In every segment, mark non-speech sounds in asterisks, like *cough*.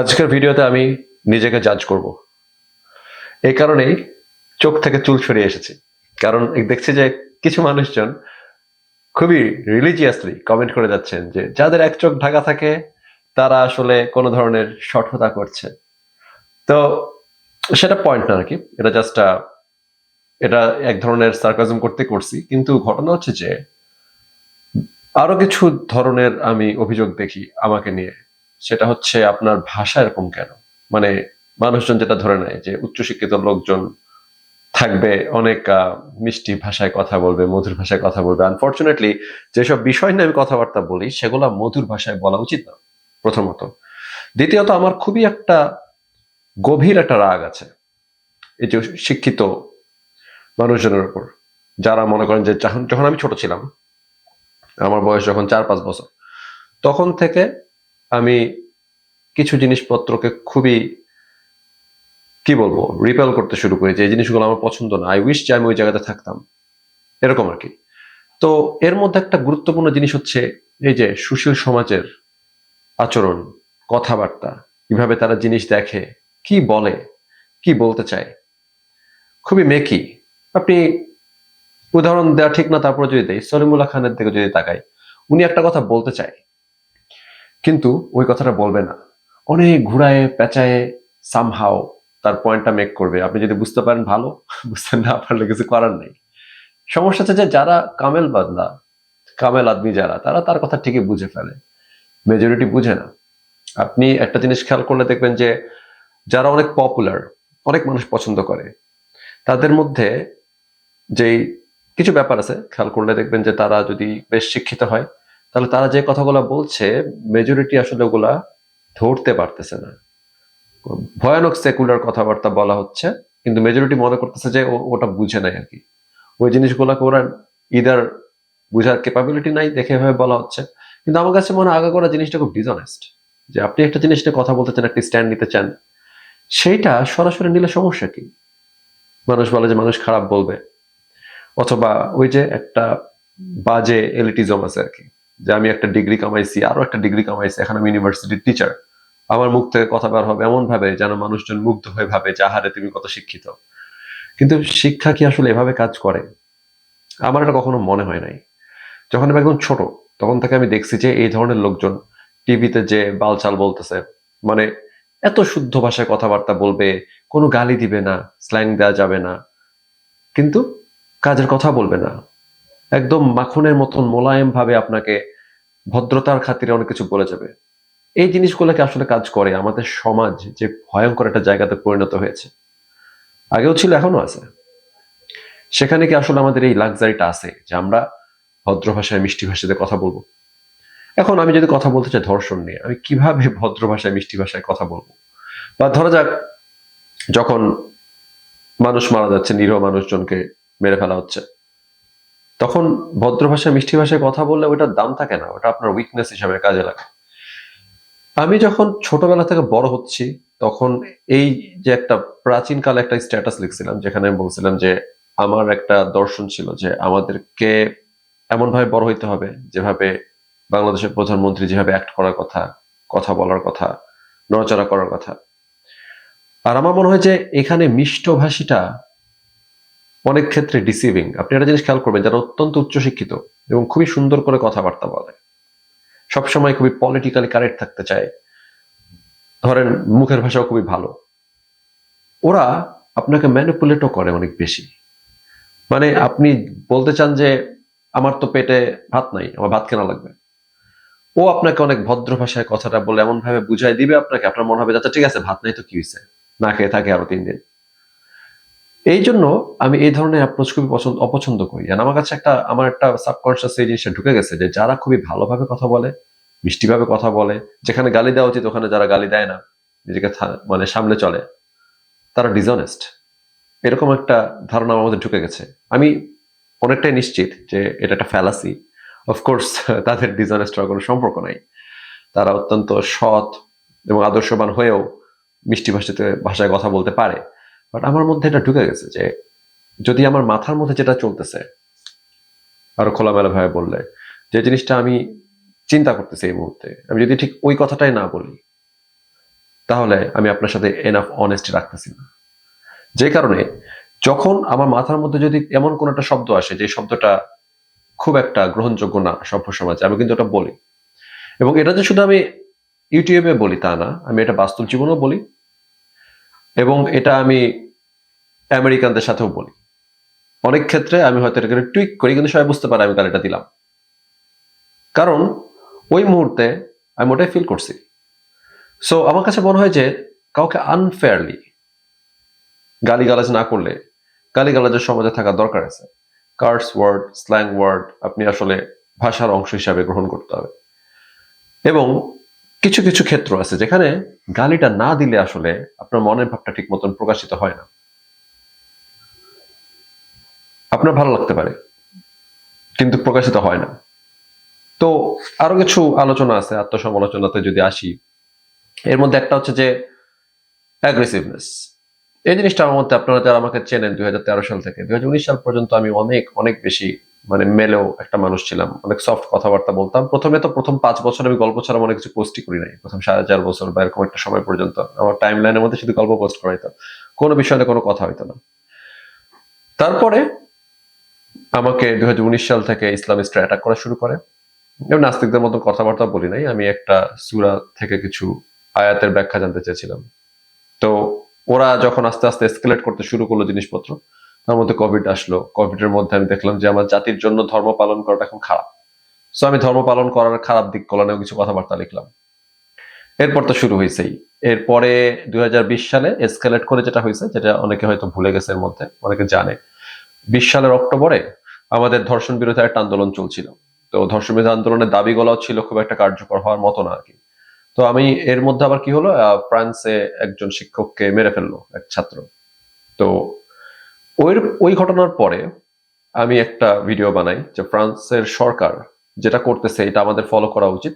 আজকের ভিডিওতে আমি নিজেকে জাজ করব। এই কারণেই চোখ থেকে চুল সরিয়ে এসেছি। কারণ দেখছি যে কিছু মানুষজন খুবই রিলিজিয়াসলি কমেন্ট করে যাচ্ছেন যে যাদের এক চোখ ঢাকা থাকে, তারা আসলে কোনো ধরনের সঠতা করছে। তো সেটা পয়েন্ট না নাকি এটা জাস্ট এটা এক ধরনের সার্কাজম করতে করছি। কিন্তু ঘটনা হচ্ছে যে আরও কিছু ধরনের আমি অভিযোগ দেখি আমাকে নিয়ে। সেটা হচ্ছে আপনার ভাষা এরকম কেন? মানে মানুষজন যেটা ধরে নেয় যে উচ্চশিক্ষিত লোকজন থাকবে, অনেক মিষ্টি ভাষায় কথা বলবে, মধুর ভাষায় কথা বলবে। আনফর্চুনেটলি যেসব বিষয় নিয়ে আমি কথাবার্তা বলি, সেগুলো মধুর ভাষায় বলা উচিত না, প্রথমত। দ্বিতীয়ত, আমার খুবই একটা গভীর একটা রাগ আছে এই যে শিক্ষিত মানুষজনের উপর। যারা মনে করেন যে যখন যখন আমি ছোট ছিলাম, আমার বয়স যখন চার পাঁচ বছর, তখন থেকে আমি কিছু জিনিসপত্রকে খুবই, কি বলব রিপেল করতে শুরু করি যে এই জিনিসগুলো আমার পছন্দ না। আই উইশ যে আমি ওই জায়গাতে থাকতাম। এরকম আর কি। তো এর মধ্যে একটা গুরুত্বপূর্ণ জিনিস হচ্ছে এই যে সুশীল সমাজের আচরণ, কথাবার্তা, কীভাবে তারা জিনিস দেখে, কি বলে, কি বলতে চায়, খুবই মেকি। আপনি উদাহরণ দেওয়া ঠিক না, তারপরে যদি দেয় সলিমুল্লাহ খানের দিকে যদি তাকাই, উনি একটা কথা বলতে চায়। কিন্তু ওই কথাটা বলবে না। অনেক ঘুরায়, পেঁচায় সামহাও তার পয়েন্টটা মেক করবে। আপনি যদি বুঝতে পারেন ভালো, *laughs* বুঝতে না পারলে কিছু করার নেই। সমস্যা হচ্ছে যে যারা কামেল বান্দা কামেল আদমি যারা, তারা তার কথা ঠিকই বুঝে ফেলে। মেজরিটি বুঝে না। আপনি একটা জিনিস খেয়াল করলে দেখবেন যে যারা অনেক পপুলার অনেক মানুষ পছন্দ করে, তাদের মধ্যে যেই কিছু ব্যাপার আছে, খেয়াল করলে দেখবেন যে তারা যদি বেশ শিক্ষিত হয় তাহলে তারা যে কথাগুলো বলছে মেজরিটি আসলে ওগুলা ধরতে পারতেছে না। ভয়ানক সেকুলার কথাবার্তা বলা হচ্ছে, কিন্তু মেজরিটি মনে করতেছে যে ওটা বুঝে নাই আর কি। ওই জিনিসগুলোকে ওরা ইদার বুঝার ক্যাপাবিলিটি নাই দেখে এভাবে বলা হচ্ছে। কিন্তু আমার কাছে মনে হয় আগা করা জিনিসটা খুব ডিজনেস্ট যে আপনি একটা জিনিস নিয়ে কথা বলতে চান, একটা স্ট্যান্ড নিতে চান, সেইটা সরাসরি নিলে সমস্যা কি? মানুষ বলে যে মানুষ খারাপ বলবে, অথবা ওই যে একটা বাজে এলিটিজম আছে আর কি। যে আমি একটা ডিগ্রি কামাইছি, আরও একটা ডিগ্রি কামাইছি, এখন আমি ইউনিভার্সিটির টিচার আমার মুখ থেকে কথা বার হবে এমন ভাবে যেন মানুষজন মুগ্ধ হয়ে ভাবে যে, আহারে, তুমি কত শিক্ষিত। কিন্তু শিক্ষা কি আসলে এভাবে কাজ করে? আমার এটা কখনো মনে হয় নাই। যখন আমি একদম ছোট, তখন থেকে আমি দেখছি যে, এই ধরনের লোকজন টিভিতে যে বালচাল বলতেছে মানে এত শুদ্ধ ভাষায় কথাবার্তা বলবে, কোনো গালি দিবে না স্ল্যাং দেওয়া যাবে না, কিন্তু কাজের কথা বলবে না। একদম মাখনের মতন মোলায়েম ভাবে আপনাকে ভদ্রতার খাতিরে অনেক কিছু বলে যাবে। এই জিনিসগুলোকে আসলে কাজ করে। আমাদের সমাজ যে ভয়ঙ্কর একটা জায়গাতে পরিণত হয়েছে। আগেও ছিল এখনও আছে। সেখানে কি আসলে আমাদের এই লাক্সারিটা আছে যে আমরা ভদ্র ভাষায়, মিষ্টি ভাষাতে কথা বলব? এখন আমি যদি কথা বলতে চাই ধর্ষণ নিয়ে, আমি কীভাবে ভদ্র ভাষায়, মিষ্টি ভাষায় কথা বলব? বা ধরা যাক, যখন মানুষ মারা যাচ্ছে, নিরীহ মানুষজনকে মেরে ফেলা হচ্ছে তখন ভদ্র ভাষায় মিষ্টি ভাষায় কথা বললে ওটার দাম থাকে না ওটা আপনার উইকনেস হিসাবে কাজে লাগে। আমি যখন ছোটবেলা থেকে বড় হচ্ছি তখন এই যে একটা প্রাচীন কালে একটা স্ট্যাটাস লিখছিলাম যেখানে আমি বলছিলাম যে আমার একটা দর্শন ছিল যে আমাদেরকে এমন ভাবে বড় হইতে হবে যেভাবে বাংলাদেশের প্রধানমন্ত্রী যেভাবে অ্যাক্ট করার কথা কথা বলার কথা নড়াচড়া করার কথা। আর আমার মনে হয় যে এখানে মিষ্টভাষীটা অনেক ক্ষেত্রে ডিসিভিং আপনি একটা জিনিস খেয়াল করবেন, যারা অত্যন্ত উচ্চশিক্ষিত এবং খুবই সুন্দর করে কথাবার্তা বলে, সবসময় খুবই পলিটিক্যালি কারেক্ট থাকতে চায়, ধরেন মুখের ভাষাও খুবই ভালো, ওরা আপনাকে ম্যানিপুলেটও করে অনেক বেশি। মানে আপনি বলতে চান যে, আমার তো পেটে ভাত নাই, আমার ভাত কেনা লাগবে। ও আপনাকে অনেক ভদ্র ভাষায় কথাটা বলে এমন ভাবে বুঝাই দিবে আপনাকে, আপনার মনে হবে আচ্ছা ঠিক আছে, ভাত নাই তো কি হয়েছে না খেয়ে থাকে আরও তিন দিন। এই জন্য আমি এই ধরনের অ্যাপ্রোচ খুবই পছন্দ অপছন্দ করি। আর আমার কাছে একটা আমার একটা সাবকনসিয়াস এই জিনিসটা ঢুকে গেছে যে যারা খুবই ভালোভাবে কথা বলে, মিষ্টিভাবে কথা বলে, যেখানে গালি দেওয়া উচিত, ওখানে যারা গালি দেয় না, নিজেকে মানে সামনে চলে, তারা ডিজনেস্ট এরকম একটা ধারণা আমার মধ্যে ঢুকে গেছে। আমি অনেকটাই নিশ্চিত যে এটা একটা ফ্যালাসি অফকোর্স *laughs* তাদের ডিসঅনেস্ট হওয়ার কোনো সম্পর্ক নাই। তারা অত্যন্ত সৎ এবং আদর্শবান হয়েও মিষ্টি ভাষাতে ভাষায় কথা বলতে পারে। বাট আমার মধ্যে এটা ঢুকে গেছে যে যদি আমার মাথার মধ্যে যেটা চলতেছে, আরও খোলামেলা ভাবে বললে, যে জিনিসটা আমি চিন্তা করতেছি এই মুহূর্তে, আমি যদি ঠিক ওই কথাটাই না বলি, তাহলে আমি আপনার সাথে এনাফ অনেস্টি রাখতেছি না। যে কারণে যখন আমার মাথার মধ্যে যদি এমন কোন একটা শব্দ আসে, যে শব্দটা খুব একটা গ্রহণযোগ্য না সভ্য সমাজে, আমি কিন্তু ওটা বলি। এবং এটা যে শুধু আমি ইউটিউবে বলি তা না, আমি এটা বাস্তব জীবনেও বলি। এবং এটা আমি আমেরিকানদের সাথেও বলি। অনেক ক্ষেত্রে আমি হয়তো এটাকে টুইক করি, কিন্তু সবাই বুঝতে পারে আমি গালিটা দিলাম। কারণ ওই মুহূর্তে আমি ওটাই ফিল করছি। সো আমার কাছে মনে হয় যে কাউকে আনফেয়ারলি গালিগালাজ না করলে, গালিগালাজের সমাজে থাকা দরকার আছে। কার্স ওয়ার্ড স্ল্যাং ওয়ার্ড আপনি আসলে ভাষার অংশ হিসাবে গ্রহণ করতে হবে। এবং কিছু কিছু ক্ষেত্র আছে যেখানে গালিটা না দিলে আসলে আপনার মনের ভাবটা ঠিক মতন প্রকাশিত হয় না। আপনার ভালো লাগতে পারে, কিন্তু প্রকাশিত হয় না। তো আরও কিছু আলোচনা আছে, আত্মসমালোচনাতে যদি আসি, এর মধ্যে একটা হচ্ছে যে অ্যাগ্রেসিভনেস এই জিনিসটা আমার মধ্যে আপনারা যারা আমাকে চেনেন দুই সাল থেকে, দুই সাল পর্যন্ত আমি অনেক অনেক বেশি মানে মেলেও একটা মানুষ ছিলাম, অনেক সফট কথাবার্তা বলতাম। প্রথমে তো প্রথম পাঁচ বছর আমি গল্প ছাড়া অনেক কিছু পোস্টই করি নাই, প্রথম সাড়ে চার বছর বা এরকম একটা সময় পর্যন্ত। আমার টাইম লাইনের মধ্যে শুধু গল্প পোস্ট করা হতো কোনো বিষয়ে কোনো কথা হইতো না। তারপরে আমাকে দুই হাজার উনিশ সাল থেকে ইসলামিস্টরা অ্যাটাক করা শুরু করে। এবং নাস্তিকদের মতো কথাবার্তা বলি নাই, আমি একটা সুরা থেকে কিছু আয়াতের ব্যাখ্যা জানতে চেয়েছিলাম। তো ওরা যখন আস্তে আস্তে এসকেলেট করতে শুরু করল জিনিসপত্র, তার মধ্যে কোভিড আসলো। কোভিডের মধ্যে আমি দেখলাম যে আমার জাতির জন্য ধর্ম পালন করাটা এখন খারাপ। সো আমি ধর্ম পালন করার খারাপ দিক কল্যাণেও কিছু কথাবার্তা লিখলাম। এরপর তো শুরু হয়েছেই। এরপরে দুই হাজার বিশ সালে এসকেলেট করে যেটা হয়েছে, যেটা অনেকে হয়তো ভুলে গেছে এর মধ্যে, অনেকে জানে। বিশ সালের অক্টোবরে আমাদের ধর্ষণ বিরোধী একটা আন্দোলন চলছিল। তো ধর্ষণ বিরোধী আন্দোলনের দাবি দাবিগুলো ছিল খুব একটা কার্যকর হওয়ার মতো না আর কি। তো আমি এর মধ্যে আবার কি হলো? ফ্রান্সে একজন শিক্ষককে মেরে ফেলল এক ছাত্র। তো ওই ওই ঘটনার পরে আমি একটা ভিডিও বানাই যে ফ্রান্সের সরকার যেটা করতেছে এটা আমাদের ফলো করা উচিত।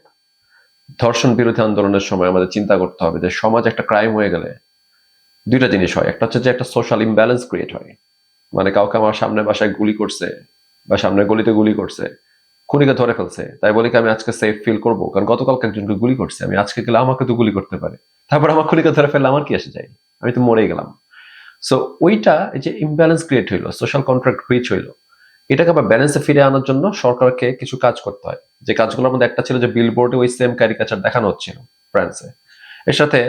ধর্ষণ বিরোধী আন্দোলনের সময় আমাদের চিন্তা করতে হবে যে সমাজ একটা ক্রাইম হয়ে গেলে দুইটা জিনিস হয়। একটা হচ্ছে যে একটা সোশ্যাল ইমব্যালেন্স ক্রিয়েট হয়। মানে কাউকে আমার সামনে বাসায় গুলি করছে বা সামনের গলিতে গুলি করছে, খুনিকে ধরে ফেলছে। তাই বলে কি আমি আজকে সেফ ফিল করব? কারণ গতকালকে একজনকে গুলি করছে। আমি আজকে গেলে আমাকে তো গুলি করতে পারে। তারপর আমার খুনিকে ধরে ফেললে আমার কি এসে যায়? আমি তো মরেই গেলাম। সো ওইটা এই যে ইমব্যালেন্স ক্রিয়েট হইল সোশ্যাল কন্ট্রাক্ট ব্রিচ হইল, এটাকে আবার ব্যালেন্সে ফিরে আনার জন্য সরকারকে কিছু কাজ করতে হয়। যে কাজগুলোর মধ্যে একটা ছিল যে বিলবোর্ডে ওই সেম ক্যারিকাচার দেখানো হচ্ছিল ফ্রান্সে এর সাথে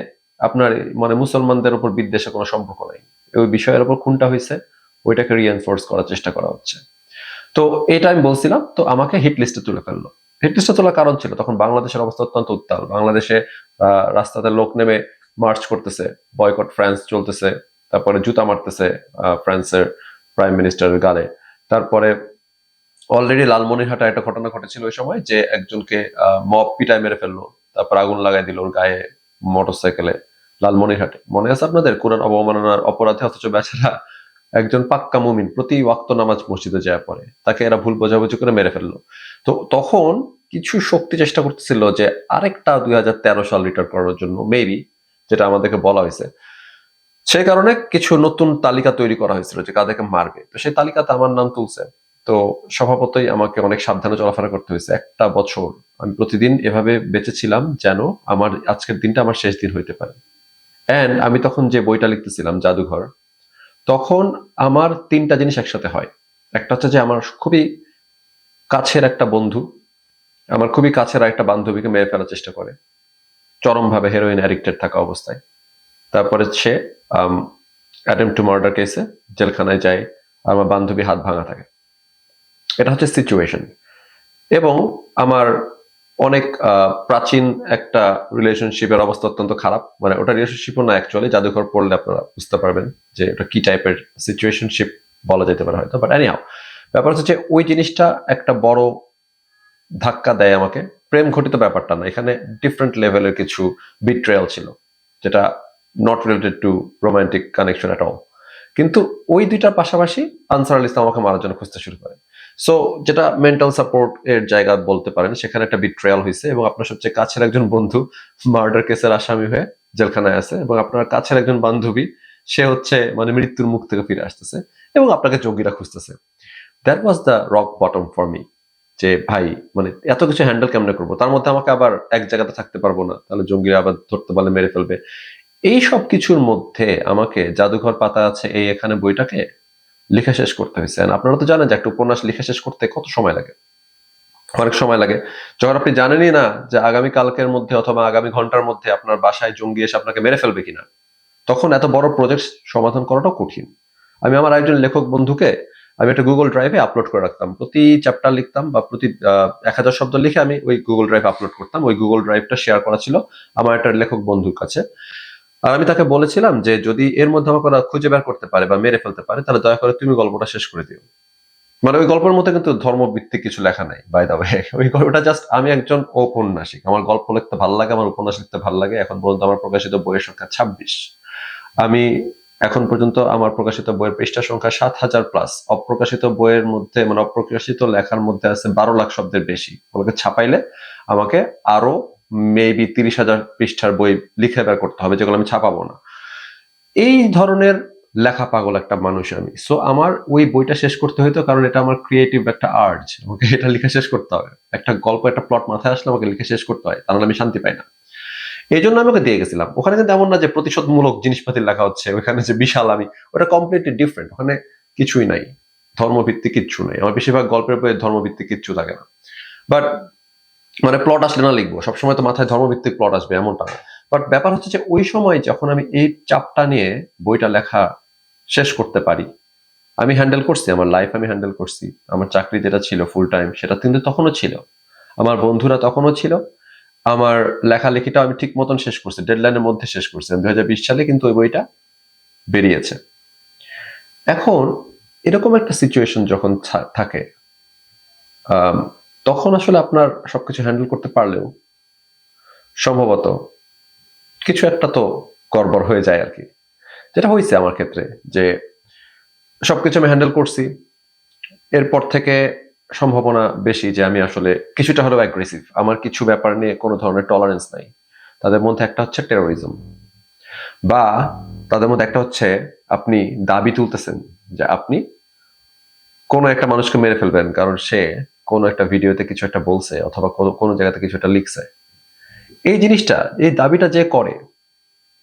আপনার মানে মুসলমানদের উপর বিদ্বেষে কোনো সম্পর্ক নাই। ওই বিষয়ের উপর খুনটা হয়েছে ওইটাকে রিএনফোর্স করার চেষ্টা করা হচ্ছে। তো এটা আমি বলছিলাম, তো আমাকে হিট লিস্টে তুলে ফেলল। হিট লিস্টে তোলার কারণ ছিল, তখন বাংলাদেশের অবস্থা অত্যন্ত উত্তাল। বাংলাদেশে রাস্তাতে লোক নেমে মার্চ করতেছে বয়কট ফ্রান্স চলতেছে, তারপরে জুতা মারতেছে ফ্রান্সের প্রাইম মিনিস্টারের গালে। তারপরে অলরেডি লালমনিরহাটে একটা ঘটনা ঘটেছিল ওই সময় যে একজনকে মব পিটায় মেরে ফেলল, তারপর আগুন লাগাই দিল ওর গায়ে মোটরসাইকেলে লালমনিরহাটে। মনে আছে আপনাদের? কোরআন অবমাননার অপরাধে অথচ বেচারা একজন পাক্কা মুমিন প্রতি ওয়াক্ত নামাজ মসজিদে যায় পরে তাকে এরা ভুল বোঝাবুঝি করে মেরে ফেলল। তো তখন কিছু শক্তি চেষ্টা করতেছিল যে আরেকটা দুই হাজার তেরো সাল রিটার্ন করার জন্য মেবি যেটা আমাদেরকে বলা হয়েছে। সেই কারণে কিছু নতুন তালিকা তৈরি করা হয়েছিল যে কাদেরকে মারবে। তো সেই তালিকাতে আমার নাম তুলছে। তো স্বভাবতই আমাকে অনেক সাবধানে চলাফেরা করতে হয়েছে। একটা বছর আমি প্রতিদিন এভাবে বেঁচেছিলাম যেন আমার আজকের দিনটা আমার শেষ দিন হইতে পারে। অ্যান্ড আমি তখন যে বইটা লিখতেছিলাম, জাদুঘর তখন আমার তিনটা জিনিস একসাথে হয়। একটা হচ্ছে যে আমার খুবই কাছের একটা বন্ধু, আমার খুবই কাছের একটা বান্ধবীকে মেরে ফেলার চেষ্টা করে। চরমভাবে হেরোইন অ্যাডিক্টেড থাকা অবস্থায়। তারপরে সে অ্যাটেম্প টু মার্ডার কেসে জেলখানায় যায় আমার বান্ধবী হাত ভাঙা থাকে। এটা হচ্ছে সিচুয়েশন এবং আমার অনেক প্রাচীন একটা রিলেশনশিপের অবস্থা অত্যন্ত খারাপ। মানে ওটা রিলেশনশিপও না অ্যাকচুয়ালি জাদুঘর পড়লে আপনারা বুঝতে পারবেন যে ওটা কি টাইপের সিচুয়েশনশিপ বলা যেতে পারে হয়তো। বাট এনিহাও ব্যাপার হচ্ছে ওই জিনিসটা একটা বড় ধাক্কা দেয় আমাকে। প্রেম ঘটিত ব্যাপারটা না। এখানে ডিফারেন্ট লেভেলের কিছু বিট্রেয়াল ছিল, যেটা not related to romantic connection at all কিন্তু ওই দুইটার পাশাপাশি আনসার আল ইসলাম আমাকে মারার জন্য খুঁজতে শুরু করে। সো যেটা মেন্টাল সাপোর্ট এর জায়গা বলতে পারেন, সেখানে একটা বিট্রেয়াল হয়েছে এবং আপনার সবচেয়ে কাছের একজন বন্ধু মার্ডার কেসের আসামি হয়ে জেলখানায় আছে এবং আপনার কাছের একজন বান্ধবী, সে হচ্ছে মানে মৃত্যুর মুখ থেকে ফিরে আসতেছে এবং আপনাকে যোগীরা খুঁজতেছে। That was the rock bottom for me যে ভাই মানে এত কিছু হ্যান্ডেল কেমনে করব? তার মধ্যে আমাকে আবার এক জায়গাতে থাকতে পারব না, তাহলে জঙ্গিরা আবার ধরতে পারলে মেরে ফেলবে। এই সব কিছুর মধ্যে আমাকে জাদুঘর পাতা আছে এই এখানে বইটাকে লিখে শেষ করতে হয়েছে। আপনারা তো জানেন যে একটা উপন্যাস লিখে শেষ করতে কত সময় লাগে। অনেক সময় লাগে। যখন আপনি জানেনই না যে আগামী কালকের মধ্যে অথবা আগামী ঘণ্টার মধ্যে আপনার বাসায় জঙ্গি এসে আপনাকে মেরে ফেলবে কিনা, তখন এত বড় প্রজেক্ট সমাধান করাটাও কঠিন। আমি আমার একজন লেখক বন্ধুকে আমি একটা গুগল ড্রাইভে আপলোড করে রাখতাম। প্রতি চ্যাপ্টার লিখতাম বা প্রতি এক হাজার শব্দ লিখে আমি ওই গুগল ড্রাইভ আপলোড করতাম। ওই গুগল ড্রাইভটা শেয়ার করা ছিল আমার একটা লেখক বন্ধুর কাছে। আর আমি তাকে বলেছিলাম যে, যদি এর মধ্যে আমাকে ওরা খুঁজে বের করতে পারে বা মেরে ফেলতে পারে, তাহলে দয়া করে তুমি গল্পটা শেষ করে দিও। মানে ওই গল্পের মধ্যে কিন্তু ধর্মভিত্তিক কিছু লেখা নাই বাই দা *laughs* ওই গল্পটা জাস্ট আমি একজন ঔপন্যাসিক। আমার গল্প লিখতে ভালো লাগে, আমার উপন্যাস লিখতে ভালো লাগে। এখন পর্যন্ত আমার প্রকাশিত বইয়ের সংখ্যা ছাব্বিশ। আমি এখন পর্যন্ত আমার প্রকাশিত বইয়ের পৃষ্ঠা সংখ্যা সাত হাজার প্লাস অপ্রকাশিত বইয়ের মধ্যে মানে অপ্রকাশিত লেখার মধ্যে আছে বারো লাখ শব্দের বেশি। ওগুলোকে ছাপাইলে আমাকে আরও মেবি তিরিশ হাজার পৃষ্ঠার বই লিখে বের করতে হবে, যেগুলো আমি ছাপাবো না। এই ধরনের লেখা পাগল একটা মানুষ আমি। সো আমার ওই বইটা শেষ করতে হইতো কারণ এটা আমার ক্রিয়েটিভ একটা আর্ট আমাকে এটা লিখে শেষ করতে হবে। একটা গল্প, একটা প্লট মাথায় আসলে আমাকে লিখে শেষ করতে হয় তাহলে আমি শান্তি পাই না। এই জন্য আমি ওকে দিয়ে গেছিলাম। ওখানে কিন্তু এমন না যে প্রতিশোধমূলক জিনিসপাতি লেখা হচ্ছে, ওখানে যে বিশাল আমি, ওটা কমপ্লিটলি ডিফারেন্ট ওখানে কিছুই নাই। ধর্মভিত্তিক কিচ্ছু নেই। আমার বেশিরভাগ গল্পের বইয়ে ধর্মভিত্তিক কিচ্ছু থাকে না। বাট মানে প্লট আসলে না লিখব। সবসময় তো মাথায় ধর্মভিত্তিক প্লট আসবে, এমনটা না। বাট ব্যাপার হচ্ছে যে, ওই সময় যখন আমি এই চাপটা নিয়ে বইটা লেখা শেষ করতে পারি, আমি হ্যান্ডেল করছি, আমার লাইফ আমি হ্যান্ডেল করছি, আমার চাকরি যেটা ছিল ফুল টাইম সেটা কিন্তু তখনও ছিল। আমার বন্ধুরা তখনও ছিল, আমার লেখালেখিটা আমি ঠিক মতন শেষ করছি ডেডলাইনের মধ্যে শেষ করছি। দু হাজার বিশ সালে কিন্তু ওই বইটা বেরিয়েছে। এখন এরকম একটা সিচুয়েশন যখন থাকে তখন আসলে আপনার সবকিছু হ্যান্ডেল করতে পারলেও সম্ভবত কিছু একটা তো গড়বড় হয়ে যায় আর কি। যেটা হয়েছে আমার ক্ষেত্রে যে সবকিছু আমি হ্যান্ডেল করছি, এরপর থেকে সম্ভাবনা বেশি যে আমি আসলে কিছুটা হলেও অ্যাগ্রেসিভ আমার কিছু ব্যাপার নিয়ে কোনো ধরনের টলারেন্স নাই। তাদের মধ্যে একটা হচ্ছে টেরোরিজম বা তাদের মধ্যে একটা হচ্ছে আপনি দাবি তুলতেছেন যে আপনি কোনো একটা মানুষকে মেরে ফেলবেন, কারণ সে কোনো একটা ভিডিওতে কিছু একটা বলছে অথবা কোনো কোনো জায়গাতে কিছু একটা লিখছে। এই জিনিসটা, এই দাবিটা যে করে,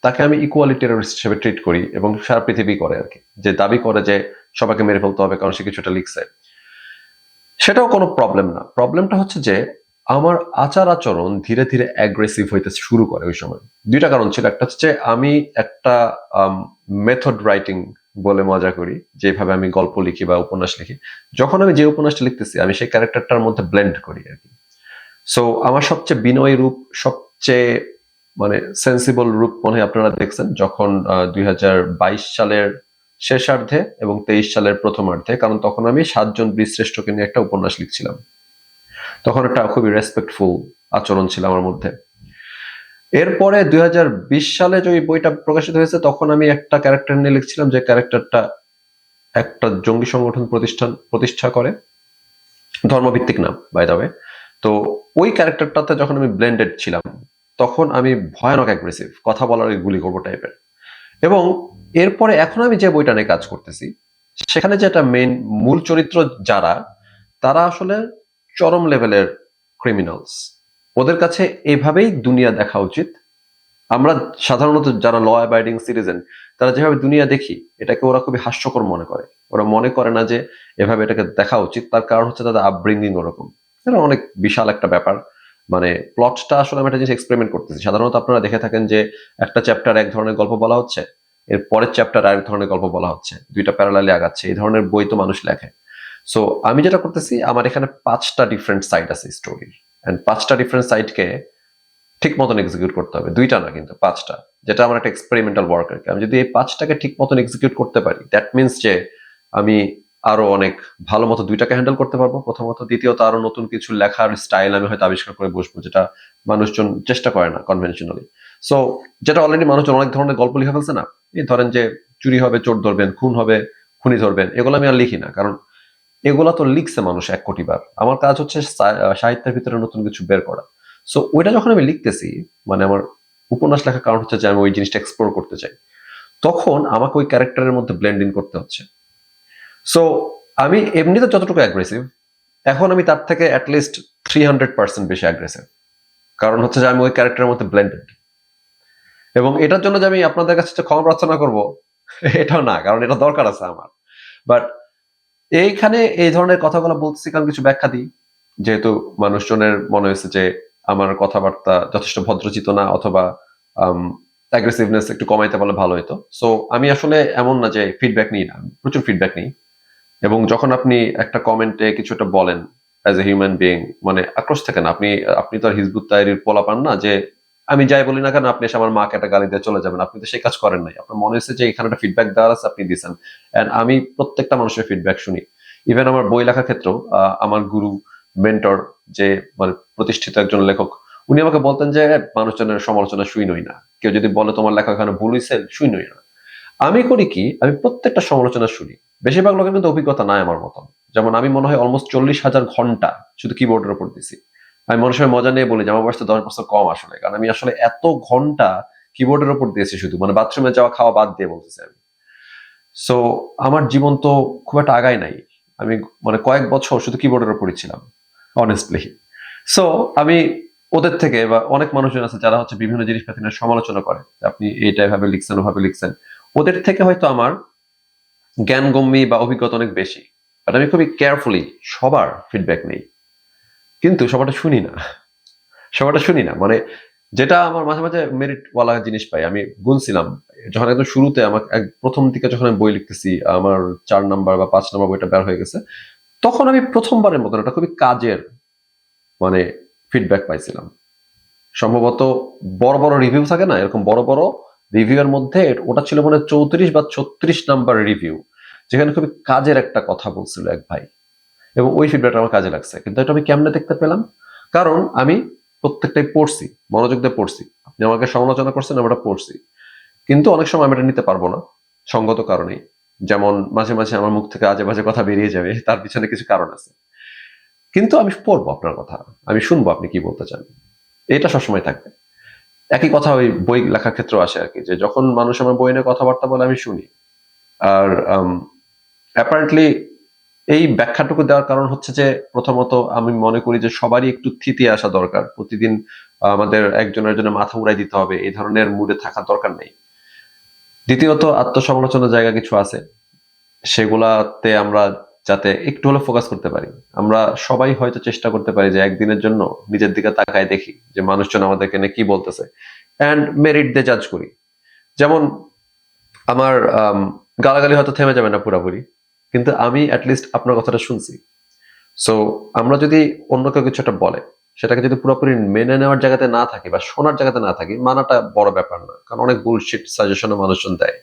তাকে আমি ইকুয়ালি টেরোরিস্ট হিসেবে ট্রিট করি এবং সারা পৃথিবী করে আর কি। যে দাবি করে যে সবাইকে মেরে ফেলতে হবে কারণ সে কিছুটা লিখছে। সেটাও কোনো প্রবলেম না। প্রবলেমটা হচ্ছে যে, আমার আচার আচরণ ধীরে ধীরে অ্যাগ্রেসিভ হইতে শুরু করে ওই সময়। দুইটা কারণ ছিল। একটা হচ্ছে আমি একটা মেথড রাইটিং বলে মজা করি, যেভাবে আমি গল্প লিখি বা উপন্যাস লিখি। যখন আমি যে উপন্যাসটা লিখতেছি, আমি সেই ক্যারেক্টারটার মধ্যে ব্লেন্ড করি আর কি। সো আমার সবচেয়ে বিনয়ী রূপ, সবচেয়ে মানে সেন্সিবল রূপ মনে হয় আপনারা দেখছেন, যখন দুই হাজার বাইশ সালের শেষার্ধে এবং তেইশ সালের প্রথমার্ধে, কারণ তখন আমি সাতজন বীরশ্রেষ্ঠকে নিয়ে একটা উপন্যাস লিখছিলাম। তখন একটা খুবই রেসপেক্টফুল আচরণ ছিল আমার মধ্যে। এরপরে দুই হাজার বিশ সালে যে বইটা প্রকাশিত হয়েছে, তখন আমি একটা ক্যারেক্টার নিয়ে লিখছিলাম যে ক্যারেক্টারটা একটা জঙ্গি সংগঠন প্রতিষ্ঠান, প্রতিষ্ঠা করে। ধর্মভিত্তিক নাম বাই দ্য তো ওই ক্যারেক্টারটাতে যখন আমি ব্লেন্ডেড ছিলাম, তখন আমি ভয়ানক অ্যাগ্রেসিভ কথা বলার গুলি করব টাইপের এবং এরপরে এখন আমি যে বইটা নিয়ে কাজ করতেছি, সেখানে যেটা মেইন মূল চরিত্র যারা, তারা আসলে চরম লেভেলের ক্রিমিনালস ওদের কাছে এভাবেই দুনিয়া দেখা উচিত। আমরা সাধারণত যারা ল অ্যাবাইডিং সিটিজেন তারা যেভাবে দুনিয়া দেখি, এটাকে ওরা খুবই হাস্যকর মনে করে। ওরা মনে করে না যে এভাবে এটাকে দেখা উচিত। তার কারণ হচ্ছে তাদের আপব্রিঙ্গিং ওরকম। এটা অনেক বিশাল একটা ব্যাপার। মানে প্লটটা আসলে আমি একটা জিনিস এক্সপেরিমেন্ট করতেছি। সাধারণত আপনারা দেখে থাকেন যে একটা চ্যাপ্টার এক ধরনের গল্প বলা হচ্ছে, এর পরের চ্যাপ্টার আরেক ধরনের গল্প বলা হচ্ছে, দুইটা প্যারালালি আগাচ্ছে, এই ধরনের বই তো মানুষ লেখে। সো আমি যেটা করতেছি, আমার এখানে পাঁচটা ডিফারেন্ট সাইট আছে স্টোরির অ্যান্ড পাঁচটা ডিফারেন্ট সাইটকে ঠিক মতন এক্সিকিউট করতে হবে। দুইটা না কিন্তু, পাঁচটা। যেটা আমার একটা এক্সপেরিমেন্টাল ওয়ার্ক আর কি। আমি যদি এই পাঁচটাকে ঠিক মতন এক্সিকিউট করতে পারি দ্যাট মিনস যে আমি আরও অনেক ভালো মতো দুইটাকে হ্যান্ডেল করতে পারব। প্রথমত, দ্বিতীয়ত, আরও নতুন কিছু লেখার স্টাইল আমি হয়তো আবিষ্কার করে বসবো, যেটা মানুষজন চেষ্টা করে না কনভেনশনালি সো যেটা অলরেডি মানুষজন অনেক ধরনের গল্প লিখে ফেলছে না? এই ধরেন যে, চুরি হবে, চোর ধরবেন, খুন হবে, খুনি ধরবেন, এগুলো আমি আর লিখি না। কারণ এগুলা তো লিখছে মানুষ এক কোটি বার। আমার কাজ হচ্ছে সাহিত্যের ভিতরে নতুন কিছু বের করা। সো ওইটা যখন আমি লিখতেছি মানে আমার উপন্যাস লেখার কারণ হচ্ছে যে আমি ওই জিনিসটা এক্সপ্লোর করতে চাই। তখন আমাকে ওই ক্যারেক্টারের মধ্যে ব্লেন্ড ইন করতে হচ্ছে। সো আমি এমনিতে যতটুকু অ্যাগ্রেসিভ এখন আমি তার থেকে at least three hundred percent বেশি অ্যাগ্রেসিভ কারণ হচ্ছে যে আমি ওই ক্যারেক্টারের মধ্যে ব্লেন্ডেড এবং এটার জন্য যে আমি আপনাদের কাছে ক্ষমা প্রার্থনা করব, এটাও না, কারণ এটা দরকার আছে আমার। বাট এইখানে এই ধরনের কথাগুলো বলতেছি, কারণ কিছু ব্যাখ্যা দিই। যেহেতু মানুষজনের মনে হয়েছে যে আমার কথাবার্তা যথেষ্ট ভদ্রচিত না, অথবা অ্যাগ্রেসিভনেস একটু কমাইতে পারলে ভালো হতো সো আমি আসলে এমন না যে ফিডব্যাক নিই না প্রচুর ফিডব্যাক নিই। এবং যখন আপনি একটা কমেন্টে কিছু একটা বলেন অ্যাজ এ হিউম্যান বিইং মানে আক্রোশ থাকে না, আপনি আপনি তো আর হিজবুত তাইরির পোলা পান না যে আমি যাই বলি না কেন, আপনি আমার মাকে একটা গালি দিয়ে চলে যাবেন। আপনি তো সেই কাজ করেন নাই। আপনার মনে হচ্ছে যে এখানে একটা ফিডব্যাক দেওয়ার আছে, আপনি দিয়েছেন। অ্যান্ড আমি প্রত্যেকটা মানুষের ফিডব্যাক শুনি। ইভেন আমার বই লেখার ক্ষেত্রেও আমার গুরু মেন্টর যে মানে প্রতিষ্ঠিত একজন লেখক, উনি আমাকে বলতেন যে মানুষজনের সমালোচনা শুই নই না। কেউ যদি বলে তোমার লেখা এখানে ভুল হয়েছে শুই নই না। আমি করি কি, আমি প্রত্যেকটা সমালোচনা শুনি। বেশিরভাগ লোকের কিন্তু অভিজ্ঞতা নাই আমার মতন। যেমন আমি মনে হয় অলমোস্ট চল্লিশ হাজার ঘণ্টা শুধু কিবোর্ডের উপর দিছি। আমি মানুষের মজা নিয়ে বলি যে আমার বয়স তো দশ বছর কম আসলে। কারণ আমি আসলে এত ঘণ্টা কিবোর্ডের উপর দিয়েছি শুধু। মানে বাথরুমে যাওয়া, খাওয়া বাদ দিয়ে বলতেছি আমি। সো আমার জীবন তো খুব একটা আগায় নাই। আমি মানে কয়েক বছর শুধু কিবোর্ডের উপরই ছিলাম অনেস্টলি সো আমি ওদের থেকে বা অনেক মানুষজন আছে যারা হচ্ছে বিভিন্ন জিনিসপাতি নিয়ে সমালোচনা করে আপনি এইটা এভাবে লিখছেন, ওভাবে লিখছেন। ওদের থেকে হয়তো আমার জ্ঞানগম্যি বা অভিজ্ঞতা অনেক বেশি। বাট আমি খুবই কেয়ারফুলি সবার ফিডব্যাক নেই। কিন্তু সবারটা শুনি না। সবারটা শুনি না। মানে যেটা আমার মাঝে মাঝে মেরিট ওয়ালা জিনিস পাই, আমি গুনছিলাম। যখন একদম শুরুতে এক প্রথম দিকে যখন আমি বই লিখতেছি, আমার চার নাম্বার বা পাঁচ নাম্বার বইটা বের হয়ে গেছে, তখন আমি প্রথমবারের মতন একটা খুবই কাজের মানে ফিডব্যাক পাইছিলাম। সম্ভবত বড় বড় রিভিউ থাকে না, এরকম বড় বড় রিভিউ এর মধ্যে ওটা ছিল মানে চৌত্রিশ বা ছত্রিশ নাম্বার রিভিউ যেখানে খুবই কাজের একটা কথা বলছিল এক ভাই। এবং ওই ফিডব্যাকটা আমার কাজে লাগছে। কিন্তু এটা আমি কেমনে দেখতে পেলাম? কারণ আমি প্রত্যেকটাই পড়ছি, মনোযোগ দিয়ে পড়ছি। আপনি আমাকে সমালোচনা করছেন আমরা পড়ছি। কিন্তু অনেক সময় আমি এটা নিতে পারব না, সঙ্গত কারণেই। যেমন মাঝে মাঝে আমার মুখ থেকে আজে বাজে কথা বেরিয়ে যাবে, তার পিছনে কিছু কারণ আছে। কিন্তু আমি পড়ব আপনার কথা, আমি শুনব আপনি কি বলতে চান। এটা সবসময় থাকবে। একই কথা ওই বই লেখার ক্ষেত্রেও আসে আর কি, যে যখন মানুষ আমার বই নিয়ে কথাবার্তা বলে, আমি শুনি। আর অ্যাপারেন্টলি এই ব্যাখ্যাটুকু দেওয়ার কারণ হচ্ছে যে প্রথমত আমি মনে করি যে সবারই একটু থিতি আসা দরকার। প্রতিদিন আমাদের একজনের জন্য মাথা উড়াই দিতে হবে এই ধরনের মুডে থাকার দরকার নেই। দ্বিতীয়ত আত্মসমালোচনার জায়গা কিছু আছে। সেগুলাতে আমরা যাতে একটু হলে ফোকাস করতে পারি। আমরা সবাই হয়তো চেষ্টা করতে পারি যে একদিনের জন্য নিজের দিকে তাকায় দেখি যে মানুষজন আমাদেরকে নিয়ে কি বলতেছে অ্যান্ড মেরিট দিয়ে জাজ করি। যেমন আমার আম, গালাগালি হয়তো থেমে যাবে না পুরোপুরি। কিন্তু আমি অ্যাটলিস্ট আপনার কথাটা শুনছি। সো আমরা যদি অন্য কেউ কিছু একটা বলে, সেটাকে যদি পুরোপুরি মেনে নেওয়ার জায়গাতে না থাকি বা শোনার জায়গাতে না থাকি, মানাটা বড় ব্যাপার না, কারণ অনেক বুলশিট সাজেশনে মানুষজন দেয়।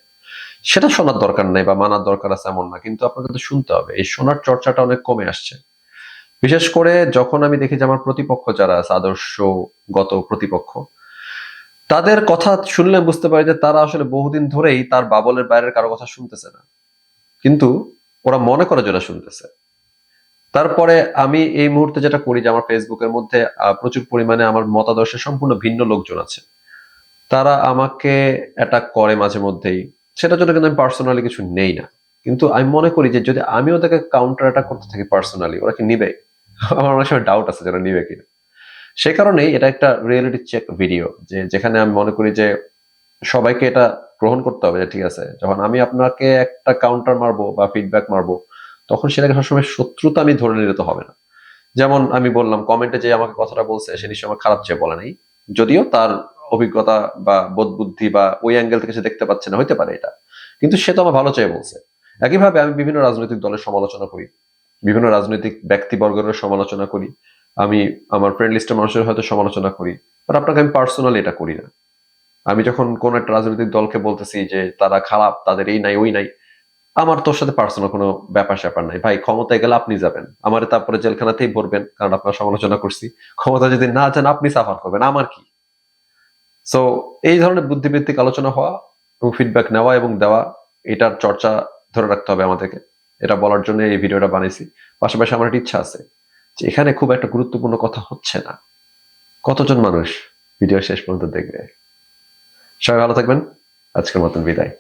সেটা শোনার দরকার নেই বা মানার দরকার আছে এমন না, কিন্তু আপনাকে তো শুনতে হবে। এই শোনার চর্চাটা অনেক কমে আসছে। বিশেষ করে যখন আমি দেখি যে আমার প্রতিপক্ষ যারা আছে, আদর্শগত প্রতিপক্ষ, তাদের কথা শুনলে বুঝতে পারি যে তারা আসলে বহুদিন ধরেই তার বাবলের বাইরের কারও কথা শুনতেছে না। কিন্তু ওরা মনে করে যেটা শুনতেছে। তারপরে আমি এই মুহূর্তে যেটা করি যে আমার ফেসবুকের মধ্যে প্রচুর পরিমাণে আমার মতাদর্শের সম্পূর্ণ ভিন্ন লোকজন আছে। তারা আমাকে অ্যাটাক করে মাঝে মধ্যেই। সেটার জন্য কিন্তু আমি পার্সোনালি কিছু নেই না। কিন্তু আমি মনে করি যে যদি আমি ওদেরকে কাউন্টার অ্যাটাক করতে থাকি পার্সোনালি ওরা কি নিবে? আমার অনেক সময় ডাউট আছে যারা নিবে কিনা। সে কারণেই এটা একটা রিয়েলিটি চেক ভিডিও যে যেখানে আমি মনে করি যে সবাইকে এটা গ্রহণ করতে হবে যে ঠিক আছে, যখন আমি আপনাকে একটা কাউন্টার মারবো বা ফিডব্যাক মারবো, তখন সেটাকে সবসময় শত্রুতা আমি ধরে নিলে তো হবে না। যেমন আমি বললাম কমেন্টে যে আমাকে কথাটা বলছে, সে নিশ্চয়ই আমার খারাপ চেয়ে বলে নাই। যদিও তার অভিজ্ঞতা বা বোধ বুদ্ধি বা ওই অ্যাঙ্গেল থেকে সে দেখতে পাচ্ছে না, হইতে পারে এটা। কিন্তু সে তো আমার ভালো চেয়ে বলছে। একইভাবে আমি বিভিন্ন রাজনৈতিক দলের সমালোচনা করি, বিভিন্ন রাজনৈতিক ব্যক্তিবর্গের সমালোচনা করি। আমি আমার ফ্রেন্ড লিস্টের মানুষের হয়তো সমালোচনা করি বাট আপনাকে আমি পার্সোনালি এটা করি না। আমি যখন কোন একটা রাজনৈতিক দলকে বলতেছি যে তারা খারাপ, তাদের এই নাই, ওই নাই, আমার তোর সাথে পার্সোনাল কোনো ব্যাপার স্যাপার নাই। ভাই, ক্ষমতায় গেলে আপনি যাবেন। আমার তারপরে জেলখানাতেই ভরবেন, কারণ আপনার সমালোচনা করছি। ক্ষমতা যদি না যান আপনি সাফার করবেন। আমার কি? সো এই ধরনের বুদ্ধিবৃত্তিক আলোচনা হওয়া এবং ফিডব্যাক নেওয়া এবং দেওয়া, এটার চর্চা ধরে রাখতে হবে আমাদেরকে। এটা বলার জন্য এই ভিডিওটা বানিয়েছি। পাশাপাশি আমার একটা ইচ্ছা আছে যে এখানে খুব একটা গুরুত্বপূর্ণ কথা হচ্ছে না। কতজন মানুষ ভিডিও শেষ পর্যন্ত দেখবে? সবাই ভালো থাকবেন। আজকের মতন বিদায়।